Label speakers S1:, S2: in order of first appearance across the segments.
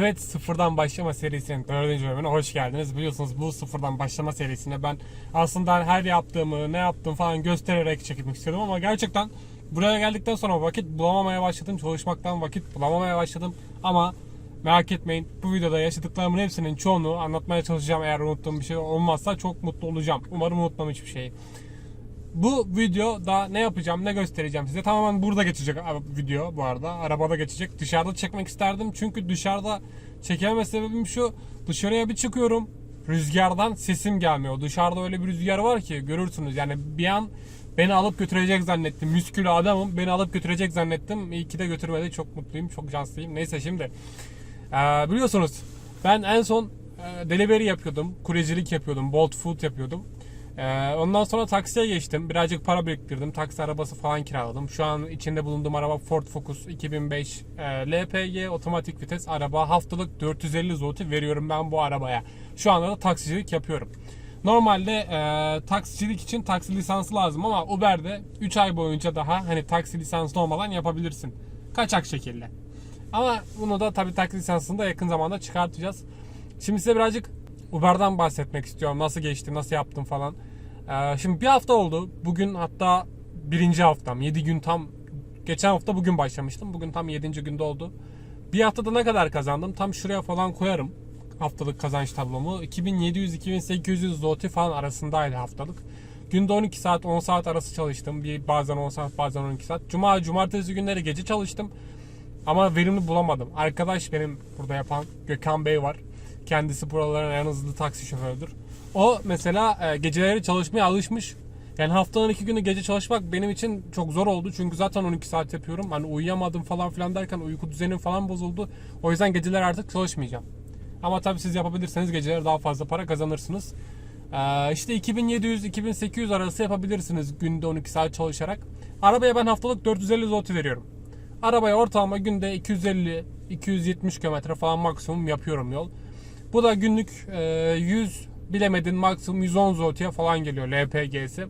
S1: Evet sıfırdan başlama serisinin dördüncü bölümüne hoş geldiniz. Biliyorsunuz bu sıfırdan başlama serisine ben aslında her yaptığımı, ne yaptım falan göstererek çekmek istiyordum ama gerçekten buraya geldikten sonra vakit bulamamaya başladım. Çalışmaktan vakit bulamamaya başladım ama merak etmeyin bu videoda yaşadıklarımın hepsinin çoğunu anlatmaya çalışacağım. Eğer unuttuğum bir şey olmazsa çok mutlu olacağım. Umarım unutmam hiçbir şeyi. Bu videoda ne yapacağım, ne göstereceğim size tamamen burada geçecek video bu arada. Arabada geçecek. Dışarıda çekmek isterdim çünkü dışarıda çekememe sebebim şu. Dışarıya bir çıkıyorum. Rüzgardan sesim gelmiyor. Dışarıda öyle bir rüzgar var ki görürsünüz. Yani bir an beni alıp götürecek zannettim. Müskülü adamım. Beni alıp götürecek zannettim. İyi ki de götürmedi. Çok mutluyum. Çok şanslıyım. Neyse şimdi. Ee, biliyorsunuz ben en son e, delivery yapıyordum. Kuryecilik yapıyordum. Bolt Food yapıyordum. Ee, ondan sonra taksiye geçtim. Birazcık para biriktirdim. Taksi arabası falan kiraladım. Şu an içinde bulunduğum araba Ford Focus 2005 e, LPG otomatik vites araba. Haftalık 450 zloty veriyorum ben bu arabaya. Şu anda da taksicilik yapıyorum. Normalde e, taksicilik için taksi lisansı lazım ama Uber'de 3 ay boyunca daha hani taksi lisanslı olmadan yapabilirsin. Kaçak şekilde. Ama bunu da tabii taksi lisansını da yakın zamanda çıkartacağız. Şimdi size birazcık Uber'dan bahsetmek istiyorum. Nasıl geçti, nasıl yaptım falan. Ee, şimdi bir hafta oldu. Bugün hatta birinci haftam. 7 gün tam. Geçen hafta bugün başlamıştım. Bugün tam 7. günde oldu. Bir haftada ne kadar kazandım? Tam şuraya falan koyarım. Haftalık kazanç tablomu. 2700-2800 zloty falan arasındaydı haftalık. Günde 12 saat 10 saat arası çalıştım. Bir bazen 10 saat bazen 12 saat. Cuma, cumartesi günleri gece çalıştım. Ama verimli bulamadım. Arkadaş benim burada yapan Gökhan Bey var. Kendisi buraların en hızlı taksi şoförüdür. O mesela e, geceleri çalışmaya alışmış. Yani haftanın iki günü gece çalışmak benim için çok zor oldu. Çünkü zaten 12 saat yapıyorum. Hani uyuyamadım falan filan derken uyku düzenim falan bozuldu. O yüzden geceler artık çalışmayacağım. Ama tabii siz yapabilirseniz geceleri daha fazla para kazanırsınız. Ee, işte 2700-2800 arası yapabilirsiniz günde 12 saat çalışarak. Arabaya ben haftalık 450 zloty veriyorum. Arabaya ortalama günde 250-270 km falan maksimum yapıyorum yol. Bu da günlük e, 100 bilemedin maksimum 110 zloty'ye falan geliyor LPG'si.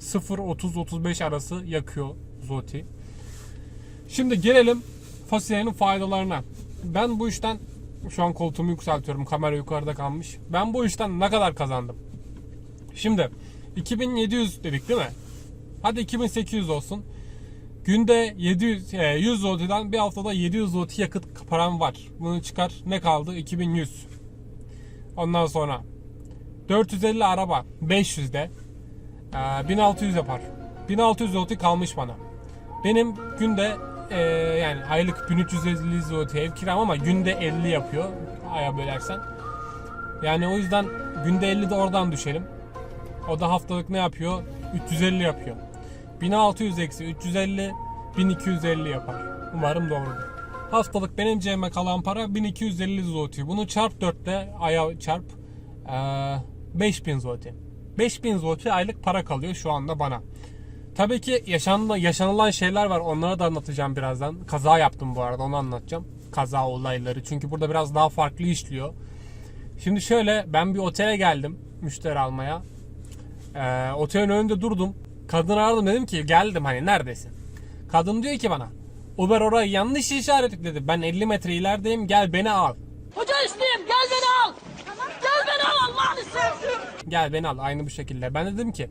S1: 0-30-35 arası yakıyor zloty. Şimdi gelelim fasulyenin faydalarına. Ben bu işten şu an koltuğumu yükseltiyorum. Kamera yukarıda kalmış. Ben bu işten ne kadar kazandım? Şimdi 2700 dedik değil mi? Hadi 2800 olsun. Günde 700 e, 100 zloty'den bir haftada 700 zloty yakıt param var. Bunu çıkar ne kaldı? 2100. Ondan sonra 450 araba 500'de e, 1600 yapar. 1600 zloty kalmış bana. Benim günde e, yani aylık 1350 zloty ev kiram ama günde 50 yapıyor aya bölersen. Yani o yüzden günde 50 de oradan düşelim. O da haftalık ne yapıyor? 350 yapıyor. 1600 eksi 350 1250 yapar. Umarım doğrudur. Haftalık benim cebime kalan para 1250 zloty. Bunu çarp 4 ile aya çarp ee, 5000 zloty. 5000 zloty aylık para kalıyor şu anda bana. Tabii ki yaşanılan, yaşanılan şeyler var. Onları da anlatacağım birazdan. Kaza yaptım bu arada onu anlatacağım. Kaza olayları. Çünkü burada biraz daha farklı işliyor. Şimdi şöyle ben bir otele geldim müşteri almaya. Ee, otelin önünde durdum. Kadın aradım dedim ki geldim hani neredesin? Kadın diyor ki bana Uber orayı yanlış işaretledi. Ben 50 metre ilerideyim gel beni al.
S2: Hoca isteyeyim gel beni al. Gel beni al Allah'ını sevdim.
S1: Gel beni al aynı bu şekilde. Ben dedim ki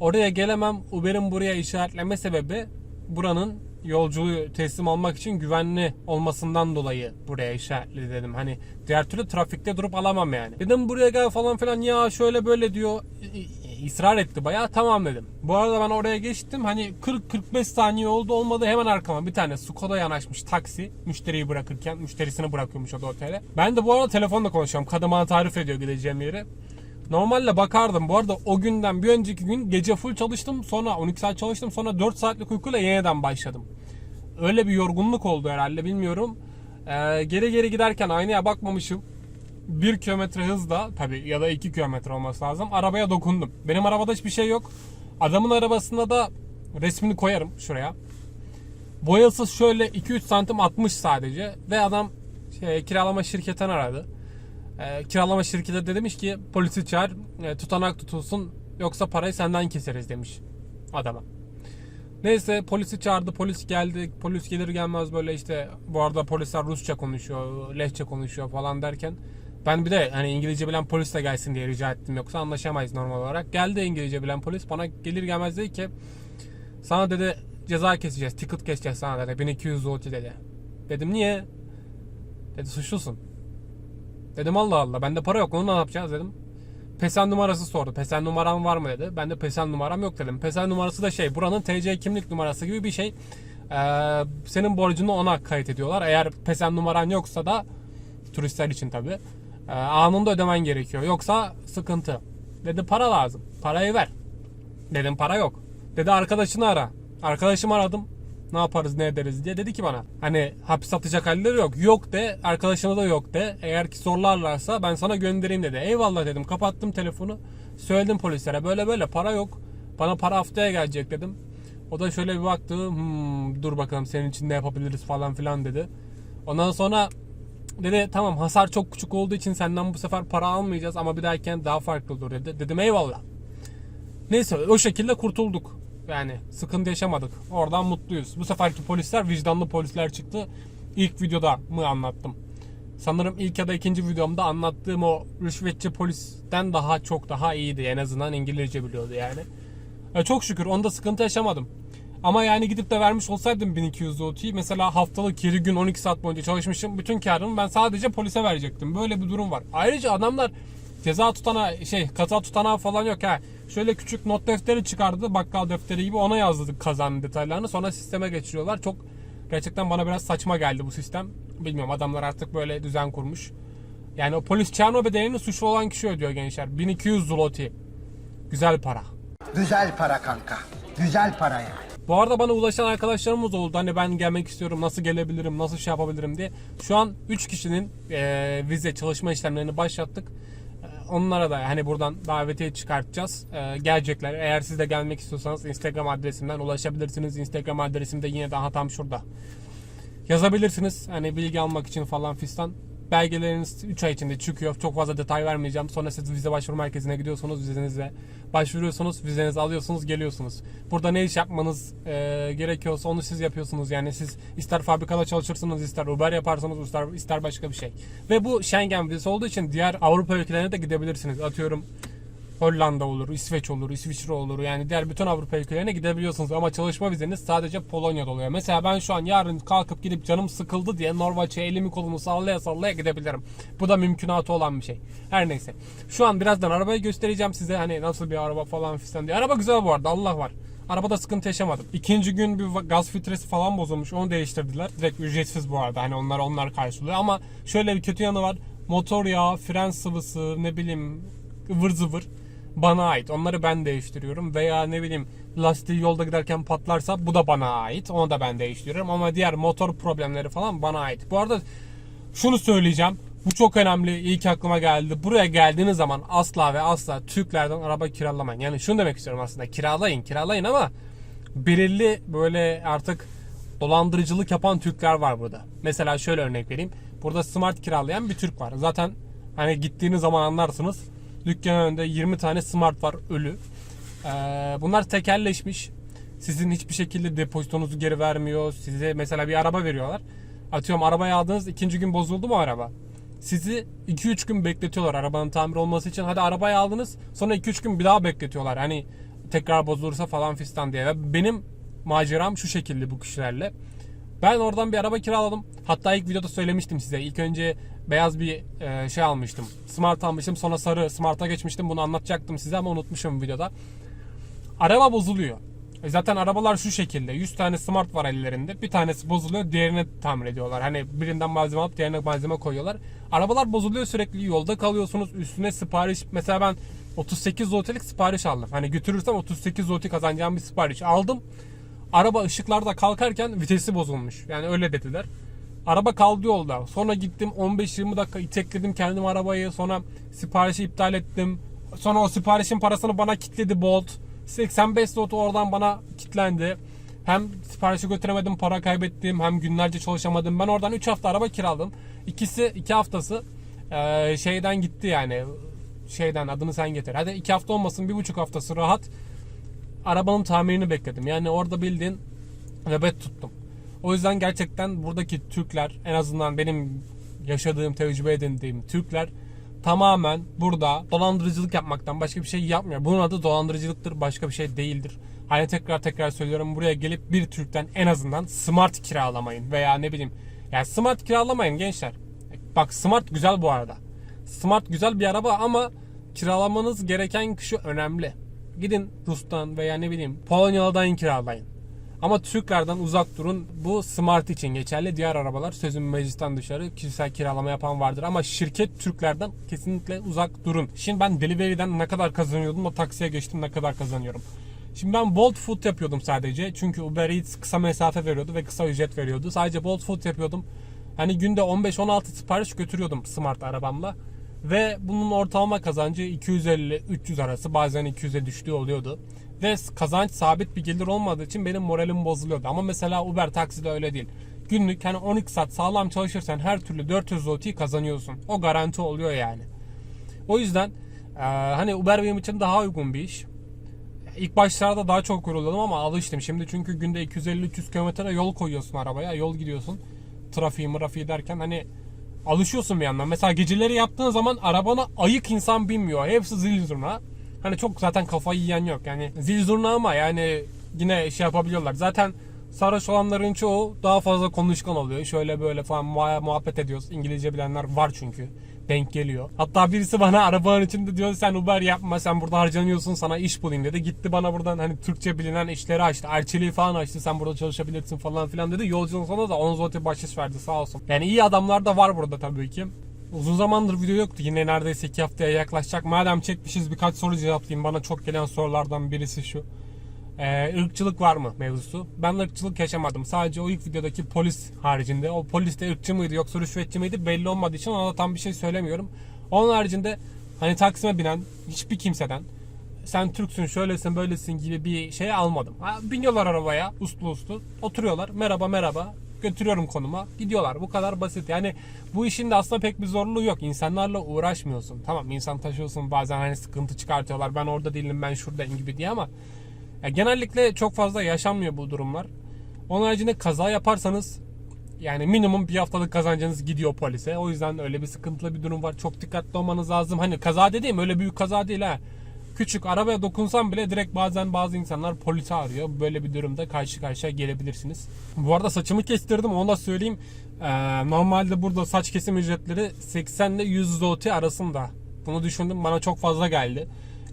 S1: oraya gelemem Uber'in buraya işaretleme sebebi buranın yolculuğu teslim almak için güvenli olmasından dolayı buraya işaretli dedim. Hani diğer türlü trafikte durup alamam yani. Dedim buraya gel falan filan ya şöyle böyle diyor. Israr etti bayağı tamam dedim. Bu arada ben oraya geçtim hani 40-45 saniye oldu olmadı hemen arkama bir tane Skoda yanaşmış taksi müşteriyi bırakırken müşterisini bırakıyormuş o da otele. Ben de bu arada telefonla konuşuyorum. Kadın bana tarif ediyor gideceğim yeri. Normalde bakardım. Bu arada o günden bir önceki gün gece full çalıştım. Sonra 12 saat çalıştım. Sonra 4 saatlik uykuyla yeniden başladım. Öyle bir yorgunluk oldu herhalde bilmiyorum. Ee, geri geri giderken aynaya bakmamışım. 1 kilometre hızla tabi ya da 2 kilometre olması lazım. Arabaya dokundum. Benim arabada hiçbir şey yok. Adamın arabasında da resmini koyarım şuraya. Boyasız şöyle 2-3 santim atmış sadece. Ve adam şey, kiralama şirketten aradı. Ee, kiralama şirketi de demiş ki polisi çağır e, tutanak tutulsun yoksa parayı senden keseriz demiş adama. Neyse polisi çağırdı. Polis geldi. Polis gelir gelmez böyle işte bu arada polisler Rusça konuşuyor, Lehçe konuşuyor falan derken ben bir de hani İngilizce bilen polis de gelsin diye rica ettim yoksa anlaşamayız normal olarak. Geldi İngilizce bilen polis bana gelir gelmez dedi ki sana dedi ceza keseceğiz, ticket keseceğiz sana dedi. 1200 zloty dedi. Dedim niye? Dedi suçlusun. Dedim Allah Allah bende para yok onu ne yapacağız dedim. Pesen numarası sordu. Pesen numaram var mı dedi. Ben de pesen numaram yok dedim. Pesen numarası da şey buranın TC kimlik numarası gibi bir şey. Ee, senin borcunu ona kayıt ediyorlar. Eğer pesen numaran yoksa da turistler için tabi. anında ödemen gerekiyor. Yoksa sıkıntı. Dedi para lazım. Parayı ver. Dedim para yok. Dedi arkadaşını ara. Arkadaşımı aradım. Ne yaparız ne ederiz diye dedi ki bana. Hani hapis atacak halleri yok. Yok de arkadaşına da yok de. Eğer ki zorlarlarsa ben sana göndereyim dedi. Eyvallah dedim. Kapattım telefonu. Söyledim polislere böyle böyle para yok. Bana para haftaya gelecek dedim. O da şöyle bir baktı. Hmm, dur bakalım senin için ne yapabiliriz falan filan dedi. Ondan sonra dedi tamam hasar çok küçük olduğu için senden bu sefer para almayacağız ama bir dahakine daha farklı olur dedi. Dedim eyvallah. Neyse o şekilde kurtulduk. Yani sıkıntı yaşamadık. Oradan mutluyuz. Bu seferki polisler vicdanlı polisler çıktı. İlk videoda mı anlattım? Sanırım ilk ya da ikinci videomda anlattığım o rüşvetçi polisten daha çok daha iyiydi. En azından İngilizce biliyordu yani. E, çok şükür onda sıkıntı yaşamadım. Ama yani gidip de vermiş olsaydım 1200 zloty'yi mesela haftalık 7 gün 12 saat boyunca çalışmışım. Bütün karımı ben sadece polise verecektim. Böyle bir durum var. Ayrıca adamlar ceza tutana şey kaza tutanağı falan yok ha. Şöyle küçük not defteri çıkardı bakkal defteri gibi ona yazdık kazanın detaylarını sonra sisteme geçiriyorlar. Çok gerçekten bana biraz saçma geldi bu sistem. Bilmiyorum adamlar artık böyle düzen kurmuş. Yani o polis çarno bedelini suçlu olan kişi ödüyor gençler. 1200 zloty. Güzel para.
S3: Güzel para kanka. Güzel para yani.
S1: Bu arada bana ulaşan arkadaşlarımız oldu. Hani ben gelmek istiyorum, nasıl gelebilirim, nasıl şey yapabilirim diye. Şu an 3 kişinin e, vize çalışma işlemlerini başlattık. E, onlara da hani buradan davetiye çıkartacağız. E, gelecekler. Eğer siz de gelmek istiyorsanız Instagram adresimden ulaşabilirsiniz. Instagram adresim de yine daha tam şurada. Yazabilirsiniz. Hani bilgi almak için falan fistan. Belgeleriniz 3 ay içinde çıkıyor. Çok fazla detay vermeyeceğim. Sonra siz vize başvuru merkezine gidiyorsunuz. Vizenizle başvuruyorsunuz. Vizenizi alıyorsunuz. Geliyorsunuz. Burada ne iş yapmanız e, gerekiyorsa onu siz yapıyorsunuz. Yani siz ister fabrikada çalışırsınız, ister Uber yaparsanız, ister, ister başka bir şey. Ve bu Schengen vizesi olduğu için diğer Avrupa ülkelerine de gidebilirsiniz. Atıyorum Hollanda olur, İsveç olur, İsviçre olur. Yani diğer bütün Avrupa ülkelerine gidebiliyorsunuz. Ama çalışma vizeniz sadece Polonya'da oluyor. Mesela ben şu an yarın kalkıp gidip canım sıkıldı diye Norveç'e elimi kolumu sallaya sallaya gidebilirim. Bu da mümkünatı olan bir şey. Her neyse. Şu an birazdan arabayı göstereceğim size. Hani nasıl bir araba falan fistan diye. Araba güzel bu arada Allah var. Arabada sıkıntı yaşamadım. İkinci gün bir gaz filtresi falan bozulmuş. Onu değiştirdiler. Direkt ücretsiz bu arada. Hani onlar onlar karşılıyor. Ama şöyle bir kötü yanı var. Motor yağı, fren sıvısı, ne bileyim ıvır zıvır bana ait. Onları ben değiştiriyorum. Veya ne bileyim lastiği yolda giderken patlarsa bu da bana ait. Onu da ben değiştiriyorum. Ama diğer motor problemleri falan bana ait. Bu arada şunu söyleyeceğim. Bu çok önemli. İyi ki aklıma geldi. Buraya geldiğiniz zaman asla ve asla Türklerden araba kiralamayın. Yani şunu demek istiyorum aslında. Kiralayın, kiralayın ama belirli böyle artık dolandırıcılık yapan Türkler var burada. Mesela şöyle örnek vereyim. Burada smart kiralayan bir Türk var. Zaten hani gittiğiniz zaman anlarsınız. Dükkanın önünde 20 tane smart var ölü. Ee, bunlar tekelleşmiş. Sizin hiçbir şekilde depozitonuzu geri vermiyor. Size mesela bir araba veriyorlar. Atıyorum arabayı aldınız ikinci gün bozuldu mu araba? Sizi 2-3 gün bekletiyorlar arabanın tamir olması için. Hadi arabayı aldınız sonra 2-3 gün bir daha bekletiyorlar. Hani tekrar bozulursa falan fistan diye. Benim maceram şu şekilde bu kişilerle. Ben oradan bir araba kiraladım. Hatta ilk videoda söylemiştim size. İlk önce beyaz bir e, şey almıştım. Smart almıştım. Sonra sarı Smart'a geçmiştim. Bunu anlatacaktım size ama unutmuşum videoda. Araba bozuluyor. E zaten arabalar şu şekilde. 100 tane Smart var ellerinde. Bir tanesi bozuluyor. Diğerini tamir ediyorlar. Hani birinden malzeme alıp diğerine malzeme koyuyorlar. Arabalar bozuluyor sürekli. Yolda kalıyorsunuz. Üstüne sipariş. Mesela ben 38 zlotilik sipariş aldım. Hani götürürsem 38 zloty kazanacağım bir sipariş aldım. Araba ışıklarda kalkarken vitesi bozulmuş. Yani öyle dediler. Araba kaldı yolda. Sonra gittim 15-20 dakika itekledim kendim arabayı. Sonra siparişi iptal ettim. Sonra o siparişin parasını bana kitledi Bolt. 85 zloty oradan bana kitlendi. Hem siparişi götüremedim para kaybettim hem günlerce çalışamadım. Ben oradan 3 hafta araba kiraladım. İkisi 2 haftası eee, şeyden gitti yani şeyden adını sen getir. Hadi 2 hafta olmasın 1,5 haftası rahat arabanın tamirini bekledim. Yani orada bildiğin nöbet tuttum. O yüzden gerçekten buradaki Türkler en azından benim yaşadığım, tecrübe edindiğim Türkler tamamen burada dolandırıcılık yapmaktan başka bir şey yapmıyor. Bunun adı dolandırıcılıktır, başka bir şey değildir. Hani tekrar tekrar söylüyorum buraya gelip bir Türk'ten en azından smart kiralamayın veya ne bileyim yani smart kiralamayın gençler. Bak smart güzel bu arada. Smart güzel bir araba ama kiralamanız gereken kişi önemli. Gidin Rus'tan veya ne bileyim Polonyalı'dan kiralayın. Ama Türklerden uzak durun. Bu Smart için geçerli. Diğer arabalar sözüm meclisten dışarı kişisel kiralama yapan vardır. Ama şirket Türklerden kesinlikle uzak durun. Şimdi ben Delivery'den ne kadar kazanıyordum o taksiye geçtim ne kadar kazanıyorum. Şimdi ben Bolt Food yapıyordum sadece. Çünkü Uber Eats kısa mesafe veriyordu ve kısa ücret veriyordu. Sadece Bolt Food yapıyordum. Hani günde 15-16 sipariş götürüyordum Smart arabamla. Ve bunun ortalama kazancı 250-300 arası bazen 200'e düştüğü oluyordu. Ve kazanç sabit bir gelir olmadığı için benim moralim bozuluyordu. Ama mesela Uber takside öyle değil. Günlük hani 12 saat sağlam çalışırsan her türlü 400 zloty kazanıyorsun. O garanti oluyor yani. O yüzden eee, hani Uber benim için daha uygun bir iş. İlk başlarda daha çok yoruluyordum ama alıştım. Şimdi çünkü günde 250-300 kilometre yol koyuyorsun arabaya. Yol gidiyorsun. Trafiği mırafiği derken hani alışıyorsun bir yandan. Mesela geceleri yaptığın zaman arabana ayık insan binmiyor. Hepsi zil zurna. Hani çok zaten kafayı yiyen yok. Yani zil zurna ama yani yine şey yapabiliyorlar. Zaten sarhoş olanların çoğu daha fazla konuşkan oluyor. Şöyle böyle falan muha- muhabbet ediyoruz. İngilizce bilenler var çünkü. Denk geliyor. Hatta birisi bana arabanın içinde diyor sen Uber yapma sen burada harcanıyorsun sana iş bulayım dedi. Gitti bana buradan hani Türkçe bilinen işleri açtı. Erçeliği falan açtı sen burada çalışabilirsin falan filan dedi. Yolculuğun sonunda da 10 zloty bahşiş verdi sağ olsun. Yani iyi adamlar da var burada tabii ki. Uzun zamandır video yoktu. Yine neredeyse 2 haftaya yaklaşacak. Madem çekmişiz birkaç soru cevaplayayım. Bana çok gelen sorulardan birisi şu. Ee, ırkçılık var mı mevzusu? Ben ırkçılık yaşamadım. Sadece o ilk videodaki polis haricinde. O polis de ırkçı mıydı yoksa rüşvetçi miydi belli olmadığı için ona da tam bir şey söylemiyorum. Onun haricinde hani Taksim'e binen hiçbir kimseden sen Türksün şöylesin böylesin gibi bir şey almadım. Ha, biniyorlar arabaya uslu uslu oturuyorlar merhaba merhaba götürüyorum konuma gidiyorlar bu kadar basit. Yani bu işin de aslında pek bir zorluğu yok. İnsanlarla uğraşmıyorsun. Tamam insan taşıyorsun bazen hani sıkıntı çıkartıyorlar ben orada değilim ben şuradayım gibi diye ama ya genellikle çok fazla yaşanmıyor bu durumlar. Onun haricinde kaza yaparsanız yani minimum bir haftalık kazancınız gidiyor polise. O yüzden öyle bir sıkıntılı bir durum var. Çok dikkatli olmanız lazım. Hani kaza dediğim öyle büyük kaza değil ha. Küçük arabaya dokunsam bile direkt bazen bazı insanlar polisi arıyor. Böyle bir durumda karşı karşıya gelebilirsiniz. Bu arada saçımı kestirdim onu da söyleyeyim. Ee, normalde burada saç kesim ücretleri 80 ile 100 zloty arasında. Bunu düşündüm bana çok fazla geldi.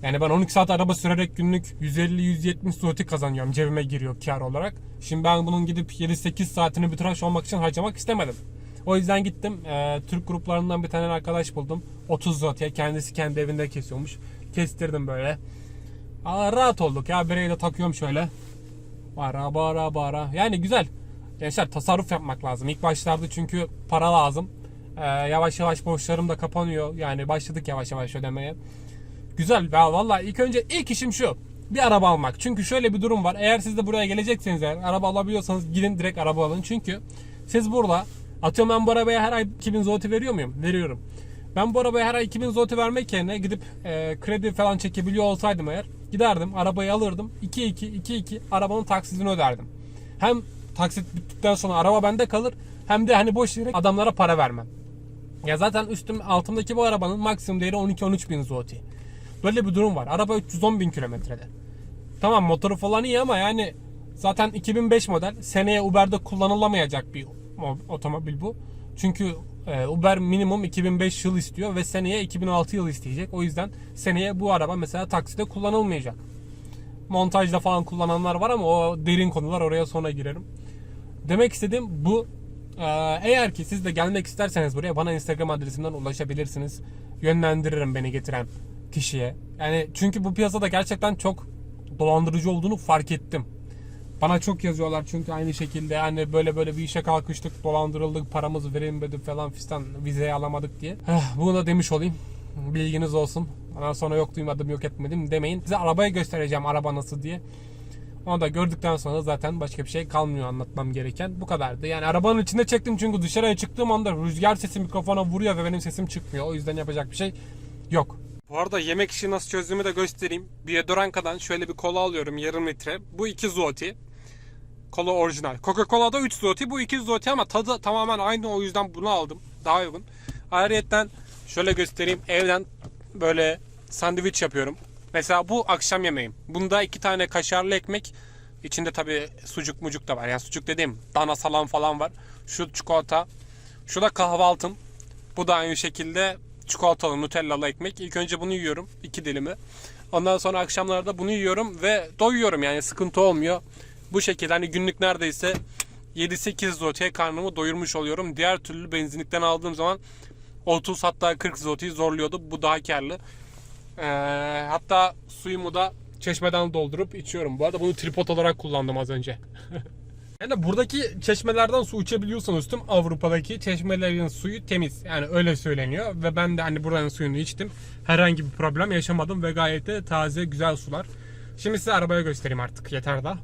S1: Yani ben 12 saat araba sürerek günlük 150-170 zloty kazanıyorum. Cebime giriyor kar olarak. Şimdi ben bunun gidip 7-8 saatini bir tıraş olmak için harcamak istemedim. O yüzden gittim. e, Türk gruplarından bir tane arkadaş buldum. 30 zloty'ye kendisi kendi evinde kesiyormuş. Kestirdim böyle. Aa, rahat olduk ya. Bereyi de takıyorum şöyle. Bara bara bara. Yani güzel. Gençler tasarruf yapmak lazım. İlk başlarda çünkü para lazım. E, yavaş yavaş borçlarım da kapanıyor. Yani başladık yavaş yavaş ödemeye. Güzel. Ya vallahi ilk önce ilk işim şu. Bir araba almak. Çünkü şöyle bir durum var. Eğer siz de buraya gelecekseniz eğer araba alabiliyorsanız gidin direkt araba alın. Çünkü siz burada atıyorum ben bu arabaya her ay 2000 zloty veriyor muyum? Veriyorum. Ben bu arabaya her ay 2000 zloty vermek yerine gidip e, kredi falan çekebiliyor olsaydım eğer giderdim arabayı alırdım 2-2 2-2 arabanın taksidini öderdim. Hem taksit bittikten sonra araba bende kalır hem de hani boş yere adamlara para vermem. Ya zaten üstüm altımdaki bu arabanın maksimum değeri 12-13 bin zloty. Böyle bir durum var. Araba 310 bin kilometrede. Tamam motoru falan iyi ama yani zaten 2005 model seneye Uber'de kullanılamayacak bir mo- otomobil bu. Çünkü e, Uber minimum 2005 yıl istiyor ve seneye 2006 yıl isteyecek. O yüzden seneye bu araba mesela takside kullanılmayacak. Montajda falan kullananlar var ama o derin konular oraya sonra girerim. Demek istediğim bu. Ee, eğer ki siz de gelmek isterseniz buraya bana Instagram adresimden ulaşabilirsiniz. Yönlendiririm beni getiren kişiye. Yani çünkü bu piyasada gerçekten çok dolandırıcı olduğunu fark ettim. Bana çok yazıyorlar çünkü aynı şekilde hani böyle böyle bir işe kalkıştık, dolandırıldık, paramız verilmedi falan fistan vizeyi alamadık diye. Bunu da demiş olayım. Bilginiz olsun. Ondan sonra yok duymadım yok etmedim demeyin. Size arabayı göstereceğim araba nasıl diye. Onu da gördükten sonra zaten başka bir şey kalmıyor anlatmam gereken. Bu kadardı. Yani arabanın içinde çektim çünkü dışarıya çıktığım anda rüzgar sesi mikrofona vuruyor ve benim sesim çıkmıyor. O yüzden yapacak bir şey yok. Bu arada yemek işi nasıl çözdüğümü de göstereyim. Biodoranka'dan şöyle bir kola alıyorum yarım litre. Bu 2 zloty. Kola orijinal. Coca-Cola'da 3 zloty. Bu 2 zloty ama tadı tamamen aynı o yüzden bunu aldım. Daha uygun. Ayrıyeten şöyle göstereyim. Evden böyle sandviç yapıyorum. Mesela bu akşam yemeğim. Bunda iki tane kaşarlı ekmek. İçinde tabi sucuk mucuk da var. Yani sucuk dediğim dana salam falan var. Şu çikolata. Şu da kahvaltım. Bu da aynı şekilde çikolatalı nutellalı ekmek. İlk önce bunu yiyorum. iki dilimi. Ondan sonra akşamlarda bunu yiyorum ve doyuyorum yani sıkıntı olmuyor. Bu şekilde hani günlük neredeyse 7-8 zloty'ye karnımı doyurmuş oluyorum. Diğer türlü benzinlikten aldığım zaman 30 hatta 40 zloty'yi zorluyordu. Bu daha karlı. Ee, hatta suyumu da çeşmeden doldurup içiyorum. Bu arada bunu tripod olarak kullandım az önce. Yani buradaki çeşmelerden su içebiliyorsunuz. Tüm Avrupa'daki çeşmelerin suyu temiz. Yani öyle söyleniyor. Ve ben de hani buranın suyunu içtim. Herhangi bir problem yaşamadım ve gayet de taze güzel sular. Şimdi size arabaya göstereyim artık yeter daha.